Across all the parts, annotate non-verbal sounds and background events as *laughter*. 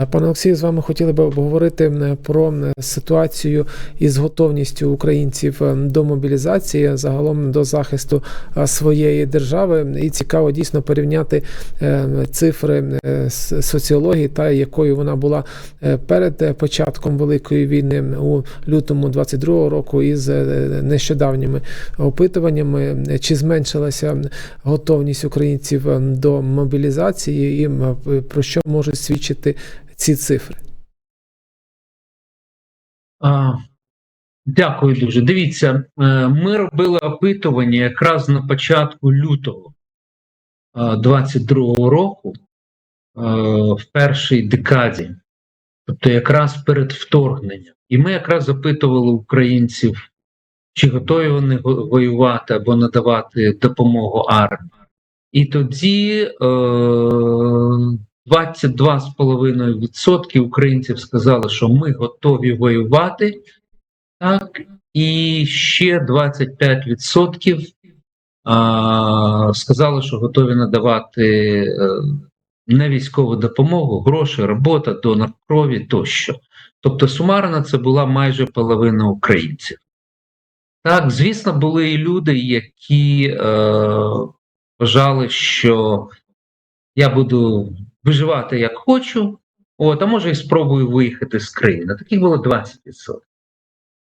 Е, Пане Олексію, з вами хотіли би обговорити м, про ситуацію із готовністю українців до мобілізації, загалом до захисту своєї держави. І цікаво дійсно порівняти е, цифри е, соціології, та якою вона була е, перед е, початком великої війни у лютому 22-го року, із е, нещодавніми опитуваннями, Е, чи зменшилася готовність українців до мобілізації, і про що можуть свідчити ці цифри? А, Дякую дуже. Дивіться, е, ми робили опитування якраз на початку лютого 22-го року, е, в першій декаді, тобто якраз перед вторгненням. І ми якраз запитували українців, чи готові вони воювати або надавати допомогу армії. І тоді е, 22,5% українців сказали, що ми готові воювати. Так, і ще 25% а, сказали, що готові надавати не військову допомогу, гроші, робота, донор крові тощо. Тобто сумарно це була майже половина українців. Так, звісно, були і люди, які е, вважали, що я буду виживати як хочу, от, а може і спробую виїхати з країни. Таких було 20%.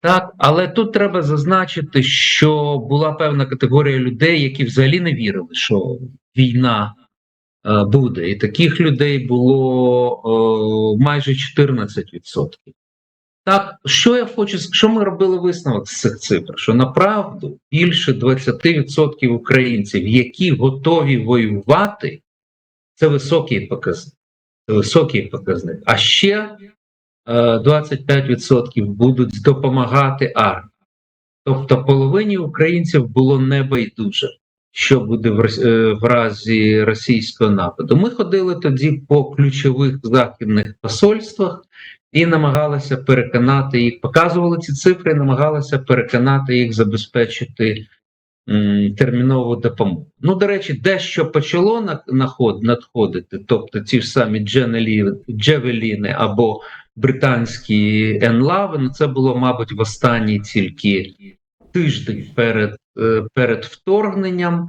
Так, але тут треба зазначити, що була певна категорія людей, які взагалі не вірили, що війна е, буде. І таких людей було е, майже 14%. Так, що я хочу що ми робили висновок з цих цифр? Що направду більше 20% українців, які готові воювати, це високий показник. Це високий показник. А ще е, 25% будуть допомагати армії. Тобто половині українців було небайдуже, що буде е, в разі російського нападу. Ми ходили тоді по ключових західних посольствах і намагалися переконати їх, показували ці цифри, намагалися переконати їх забезпечити термінову допомогу. Ну, до речі, дещо почало надходити, тобто ті ж самі дженелі, джевеліни або британські енлави, ну це було, мабуть, в останній тільки тиждень перед, е, перед вторгненням.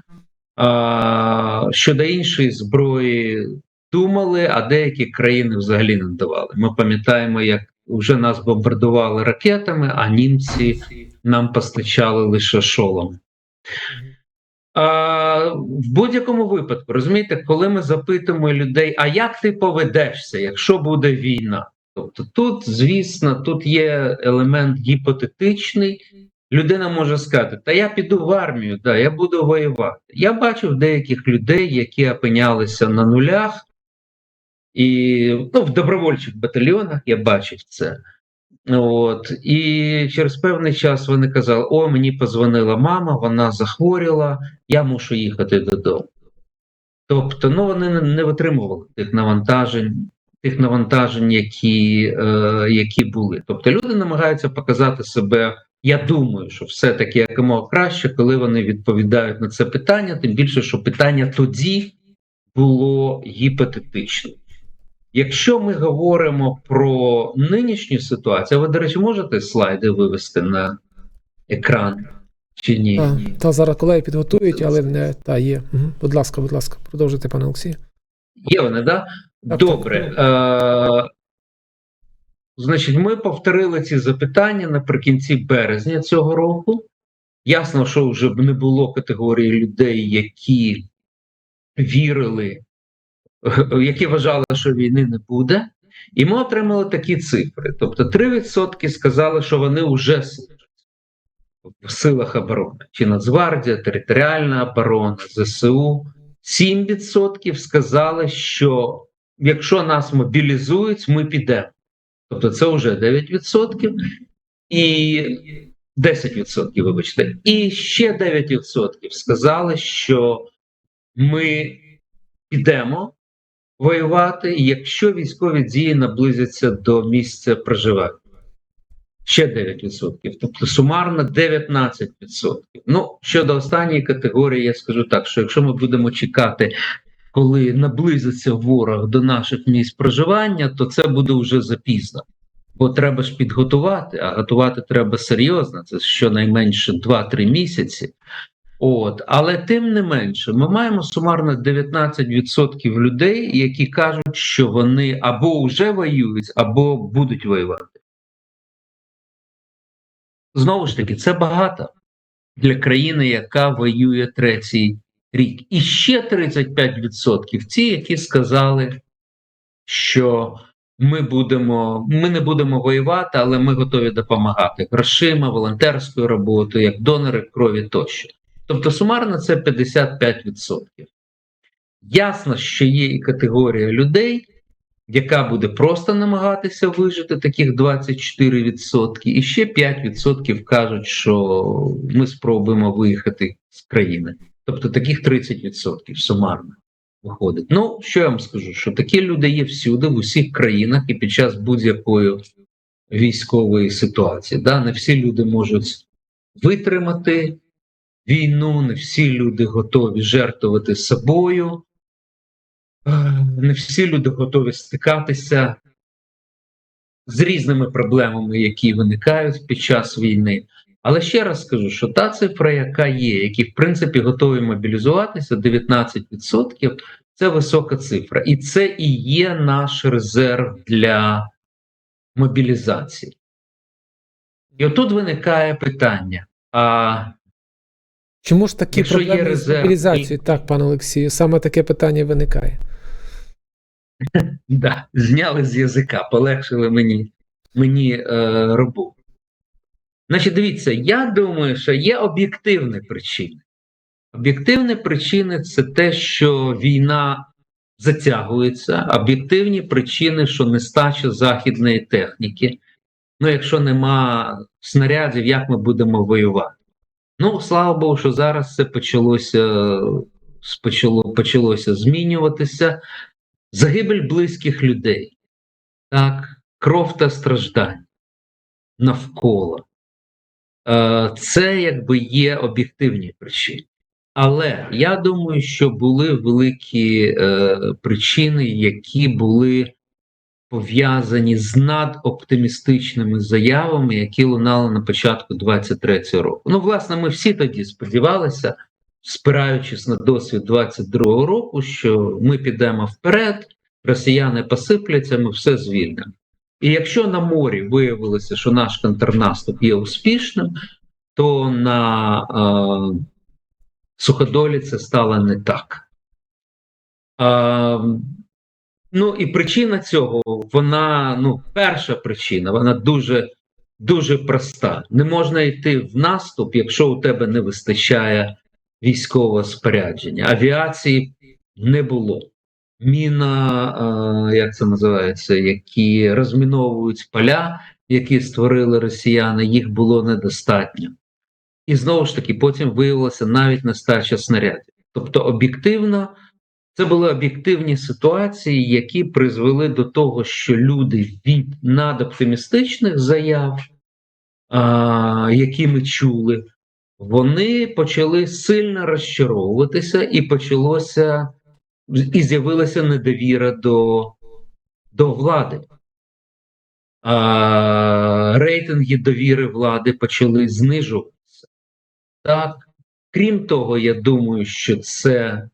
А, щодо іншої зброї думали, а деякі країни взагалі не давали. Ми пам'ятаємо, як вже нас бомбардували ракетами, а німці нам постачали лише шолом. А, в будь-якому випадку, розумієте, коли ми запитуємо людей, а як ти поведешся, якщо буде війна? Тобто тут, звісно, тут є елемент гіпотетичний. Людина може сказати, та я піду в армію, да, я буду воювати. Я бачив деяких людей, які опинялися на нулях, і ну, в добровольчих батальйонах я бачив це. От, і через певний час вони казали: О, мені позвонила мама, вона захворіла, я мушу їхати додому. Тобто, ну вони не, витримували тих навантажень, тих навантажень, які, е, які були. Тобто люди намагаються показати себе. Я думаю, що все-таки якомога краще, коли вони відповідають на це питання, тим більше, що питання тоді було гіпотетичним. Якщо ми говоримо про нинішню ситуацію, ви, до речі, можете слайди вивести на екран чи ні? Та, та зараз колеги підготують, але не та є. Угу. Будь ласка, будь ласка, продовжуйте, пане Олексію. Є вони, да? Так, Добре. Е- значить, ми повторили ці запитання наприкінці березня цього року. Ясно, що вже б не було категорії людей, які вірили, *laughs* які вважали, що війни не буде. І ми отримали такі цифри. Тобто 3% сказали, що вони вже служать в силах оборони, чи Нацгвардія, територіальна оборона, ЗСУ. 7% сказали, що якщо нас мобілізують, ми підемо. Тобто це вже 9%. І 10%, вибачте, і ще 9% сказали, що ми підемо воювати, якщо військові дії наблизяться до місця проживання. Ще 9%, тобто сумарно 19%. Ну, щодо останньої категорії, я скажу так: що якщо ми будемо чекати, коли наблизиться ворог до наших місць проживання, то це буде вже запізно. Бо треба ж підготувати, а готувати треба серйозно, це щонайменше 2-3 місяці. От, але тим не менше, ми маємо сумарно 19% людей, які кажуть, що вони або вже воюють, або будуть воювати. Знову ж таки, це багато для країни, яка воює третій рік. І ще 35% ті, які сказали, що ми будемо, ми не будемо воювати, але ми готові допомагати грошима, волонтерською роботою, як донори крові тощо. Тобто сумарно це 55%. Ясно, що є і категорія людей, яка буде просто намагатися вижити таких 24%, і ще 5% кажуть, що ми спробуємо виїхати з країни. Тобто таких 30% сумарно виходить. Ну, що я вам скажу, що такі люди є всюди, в усіх країнах і під час будь-якої військової ситуації. Да? Не всі люди можуть витримати війну, не всі люди готові жертвувати собою, не всі люди готові стикатися з різними проблемами, які виникають під час війни. Але ще раз скажу, що та цифра, яка є, які в принципі готові мобілізуватися, 19%, це висока цифра. І це і є наш резерв для мобілізації. І отут виникає питання: а Чому ж такі Якщо є проблеми з резерв, мобілізацією? Так, пане Олексію, саме таке питання виникає. *laughs* Да, зняли з язика, полегшили мені, мені е, роботу. Значить, дивіться, я думаю, що є об'єктивні причини. Об'єктивні причини це те, що війна затягується, об'єктивні причини, що нестача західної техніки. Ну, якщо нема снарядів, як ми будемо воювати? Ну, слава Богу, що зараз це почалося, почало, почалося змінюватися загибель близьких людей, так, кров та страждання навколо. Е, Це якби є об'єктивні причини. Але я думаю, що були великі е, причини, які були пов'язані з надоптимістичними заявами, які лунали на початку 23-го року. Ну, власне, ми всі тоді сподівалися, спираючись на досвід 22-го року, що ми підемо вперед, росіяни посипляться, ми все звільнимо. І якщо на морі виявилося, що наш контрнаступ є успішним, то на е, суходолі це стало не так. Е, ну і причина цього, вона, ну, перша причина, вона дуже, дуже проста. Не можна йти в наступ, якщо у тебе не вистачає військового спорядження. Авіації не було. Міна, е, як це називається, які розміновують поля, які створили росіяни, їх було недостатньо. І знову ж таки, потім виявилося навіть нестача снарядів. Тобто, об'єктивно, це були об'єктивні ситуації, які призвели до того, що люди від надоптимістичних заяв, а, які ми чули, вони почали сильно розчаровуватися, і почалося і з'явилася недовіра до, до влади. А, рейтинги довіри влади почали знижуватися. Так. Крім того, я думаю, що це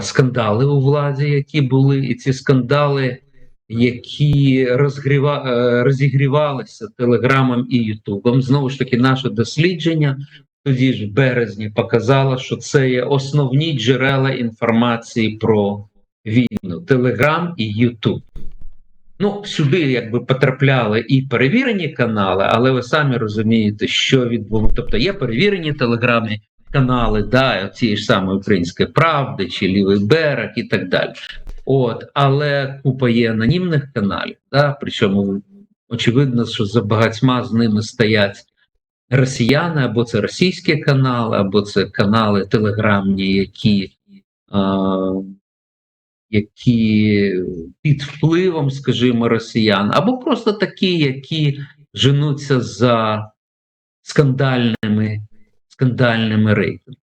скандали у владі, які були, і ці скандали, які розгріва, е, розігрівалися Телеграмом і Ютубом. Знову ж таки, наше дослідження тоді ж в березні показало, що це є основні джерела інформації про війну: Телеграм і Ютуб. Ну, сюди якби потрапляли і перевірені канали, але ви самі розумієте, що відбувається. Тобто є перевірені телеграмні канали, да, цієї ж самої української правди чи лівий берег і так далі. От, але купа є анонімних каналів, да, причому очевидно, що за багатьма з ними стоять росіяни, або це російські канали, або це канали телеграмні, які. А, які під впливом, скажімо, росіян, або просто такі, які женуться за скандальними скандальними рейтингами.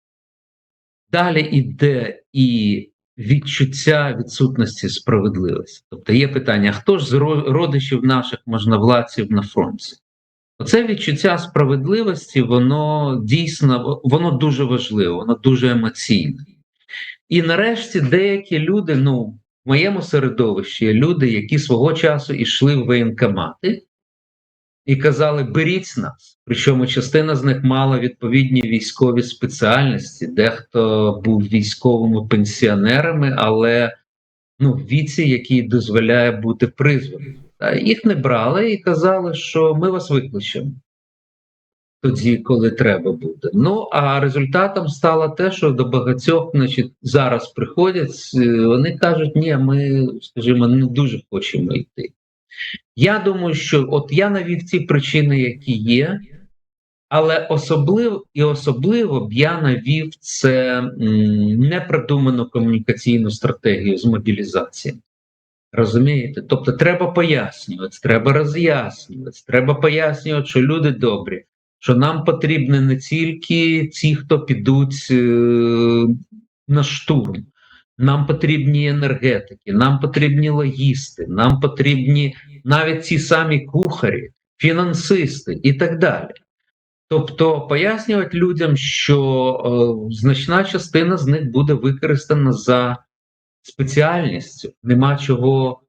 Далі йде і відчуття відсутності справедливості. Тобто є питання: хто ж з родичів наших можновладців на фронті? Оце відчуття справедливості, воно дійсно воно дуже важливе, воно дуже емоційне. І нарешті деякі люди, ну, в моєму середовищі люди, які свого часу йшли в воєнкомати і казали: беріть нас. Причому частина з них мала відповідні військові спеціальності, дехто був військовими пенсіонерами, але ну, в віці, який дозволяє бути призваним. Їх не брали і казали, що ми вас викличемо тоді, коли треба буде. Ну а результатом стало те, що до багатьох, значить, зараз приходять, е, вони кажуть, ні, ми, скажімо, не дуже хочемо йти. Я думаю, що от я навів ті причини, які є, але особливо і особливо б я навів це м, непродуману комунікаційну стратегію з мобілізації. Розумієте? Тобто треба пояснювати, треба роз'яснювати, треба пояснювати, що люди добрі, що нам потрібні не тільки ті, хто підуть е, на штурм, нам потрібні енергетики, нам потрібні логісти, нам потрібні навіть ті самі кухарі, фінансисти і так далі. Тобто пояснювати людям, що е, значна частина з них буде використана за спеціальністю, нема чого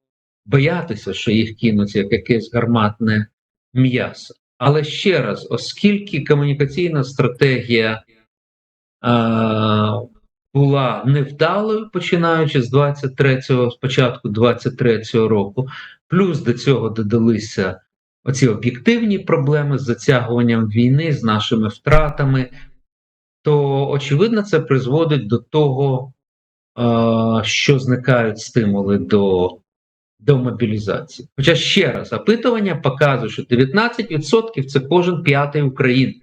боятися, що їх кинуть як якесь гарматне м'ясо. Але ще раз, оскільки комунікаційна стратегія а, була невдалою, починаючи з 23-го, спочатку 23-го року, плюс до цього додалися оці об'єктивні проблеми з затягуванням війни, з нашими втратами, то очевидно це призводить до того, що зникають стимули до, до мобілізації. Хоча ще раз, опитування показує, що 19% це кожен п'ятий українець.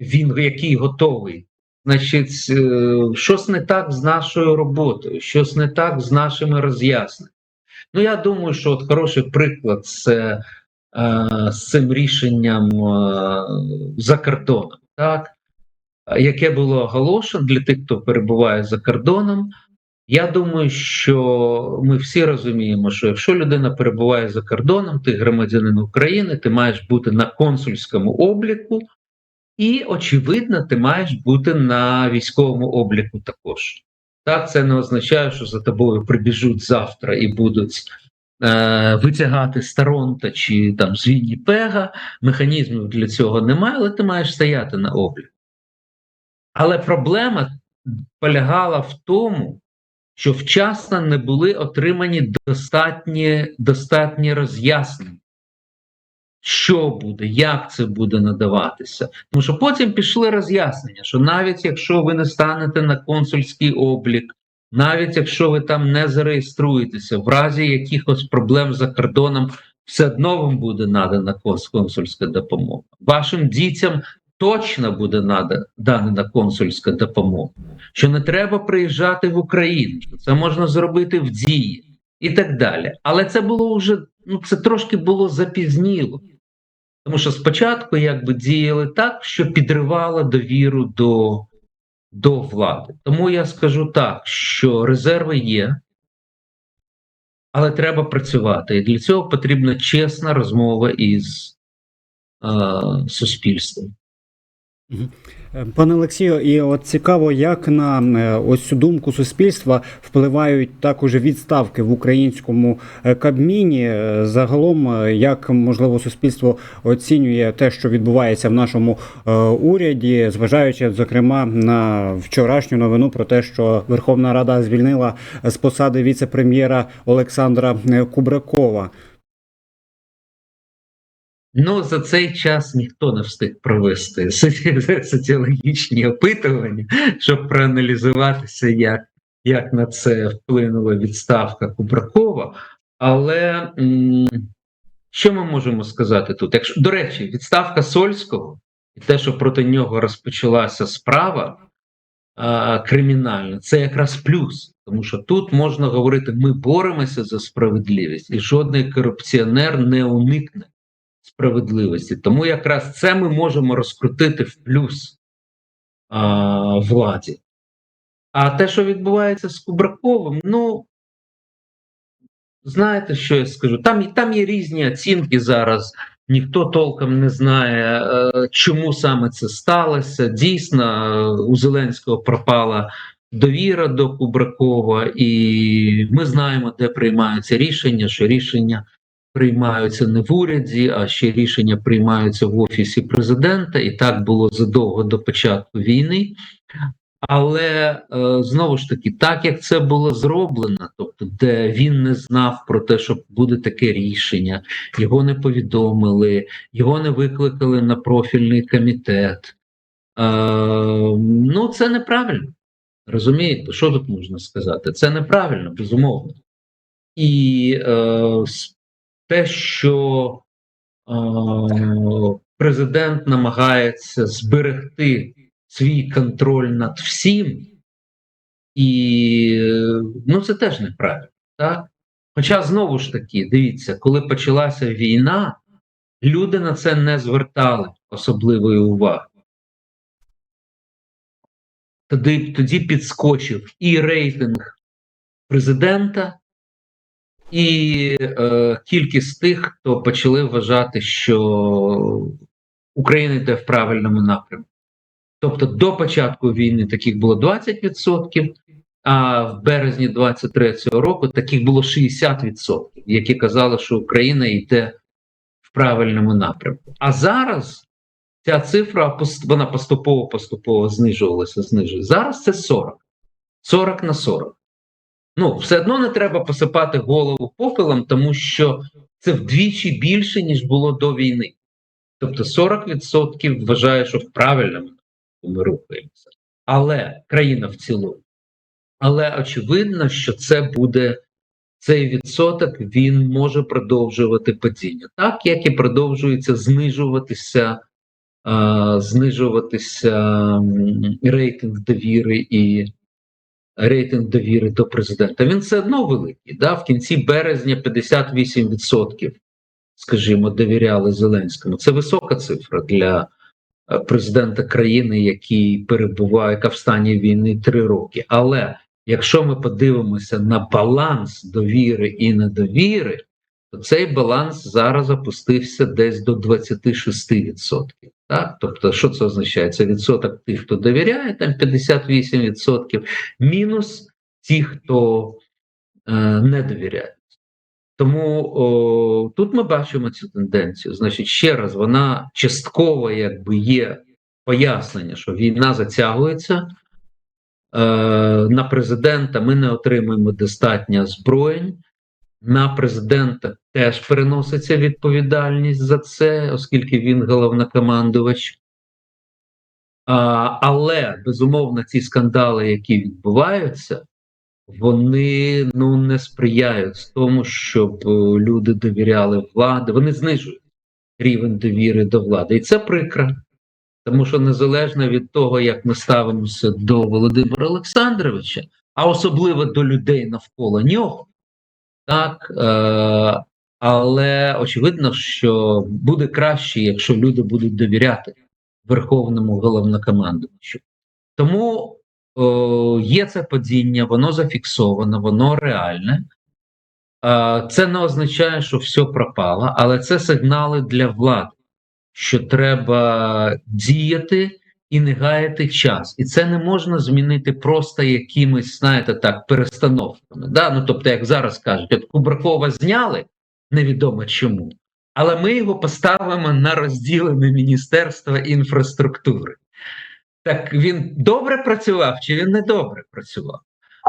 Він який готовий. Значить, е, щось не так з нашою роботою, щось не так з нашими роз'ясненнями. Ну, я думаю, що от хороший приклад це е, з цим рішенням е, за кордоном, так, яке було оголошено для тих, хто перебуває за кордоном. Я думаю, що ми всі розуміємо, що якщо людина перебуває за кордоном, ти громадянин України, ти маєш бути на консульському обліку, і, очевидно, ти маєш бути на військовому обліку також. Так, це не означає, що за тобою прибіжуть завтра і будуть е, витягати з Торонто чи там з Вінніпега. Механізмів для цього немає, але ти маєш стояти на обліку. Але проблема полягала в тому, що вчасно не були отримані достатні, достатні роз'яснення, що буде, як це буде надаватися. Тому що потім пішли роз'яснення, що навіть якщо ви не станете на консульський облік, навіть якщо ви там не зареєструєтеся, в разі якихось проблем за кордоном, все одно вам буде надана консульська допомога. Вашим дітям точно буде нада- дана консульська допомога. Що не треба приїжджати в Україну, що це можна зробити в дії і так далі. Але це було вже ну це трошки було запізніло. Тому що спочатку якби діяли так, що підривало довіру до, до влади. Тому я скажу так, що резерви є, але треба працювати. І для цього потрібна чесна розмова із е, суспільством. Е, Пане Олексію, і от цікаво, як на е, ось цю думку суспільства впливають також відставки в українському е, Кабміні. Загалом, як можливо суспільство оцінює те, що відбувається в нашому уряді, зважаючи зокрема на вчорашню новину про те, що Верховна Рада звільнила з посади віце-прем'єра Олександра Кубракова. Ну, за цей час ніхто не встиг провести *laughs* соці- соціологічні опитування, щоб проаналізуватися, як, як на це вплинула відставка Кубракова. Але що ми можемо сказати тут? Якщо, до речі, відставка Сольського і те, що проти нього розпочалася справа а, кримінальна, це якраз плюс. Тому що тут можна говорити, ми боремося за справедливість, і жодний корупціонер не уникне справедливості. Тому якраз це ми можемо розкрутити в плюс а, владі. А те, що відбувається з Кубраковим, ну знаєте, що я скажу? Там, там є різні оцінки зараз. Ніхто толком не знає, е, чому саме це сталося. Дійсно, у Зеленського пропала довіра до Кубракова, і ми знаємо, де приймаються рішення, що рішення приймаються не в уряді, а ще рішення приймаються в офісі президента. І так було задовго до початку війни. Але е, знову ж таки, так як це було зроблено, тобто, де він не знав про те, що буде таке рішення, його не повідомили, його не викликали на профільний комітет. Е, ну, це неправильно. Розумієте, що тут можна сказати? Це неправильно, безумовно. І е, те, що е, президент намагається зберегти свій контроль над всім, і ну, це теж неправильно. Так? Хоча знову ж таки, дивіться, коли почалася війна, люди на це не звертали особливої уваги. Тоді, тоді підскочив і рейтинг президента, і е, кількість тих, хто почали вважати, що Україна йде в правильному напрямку. Тобто до початку війни таких було 20%, а в березні 23-го року таких було 60%, які казали, що Україна йде в правильному напрямку. А зараз ця цифра вона поступово поступово знижувалася, знижувалася. Зараз це 40. 40 на 40. Ну, все одно не треба посипати голову попелом, тому що це вдвічі більше, ніж було до війни. Тобто 40% вважає, що в правильному ми рухаємося. Але країна в цілому. Але очевидно, що це буде цей відсоток, він може продовжувати падіння, так як і продовжується знижуватися, а, знижуватися рейтинг довіри і рейтинг довіри до президента. Він все одно великий. Да? В кінці березня 58%, скажімо, довіряли Зеленському. Це висока цифра для е, президента країни, який перебуває, яка в стані війни три роки. Але якщо ми подивимося на баланс довіри і недовіри, то цей баланс зараз опустився десь до 26%. Так? Тобто, що це означає? Це відсоток тих, хто довіряє, там 58%, мінус ті, хто е, не довіряє. Тому о, тут ми бачимо цю тенденцію. Значить, ще раз, вона частково якби є пояснення, що війна затягується. Е, на президента ми не отримуємо достатньо озброєнь. На президента теж переноситься відповідальність за це, оскільки він головнокомандувач. А, але безумовно, ці скандали, які відбуваються, вони ну не сприяють тому, щоб е, люди довіряли влади. Вони знижують рівень довіри до влади. І це прикро. Тому що незалежно від того, як ми ставимося до Володимира Олександровича, а особливо до людей навколо нього, так, е, але очевидно, що буде краще, якщо люди будуть довіряти Верховному головнокомандувачу. Тому о, є це падіння, воно зафіксовано, воно реальне. Це не означає, що все пропало, але це сигнали для влади, що треба діяти і не гаяти час. І це не можна змінити просто якимись, знаєте, так, перестановками. Да? Ну, тобто, як зараз кажуть, от Кубракова зняли, невідомо чому, але ми його поставимо на розділене Міністерство інфраструктури. Так він добре працював чи він не добре працював?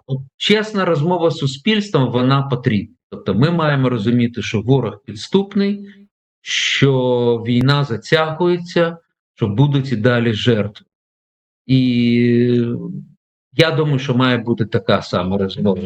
От, чесна розмова з суспільством вона потрібна. Тобто, ми маємо розуміти, що ворог підступний, що війна затягується, що будуть і далі жертви. І я думаю, що має бути така сама розмова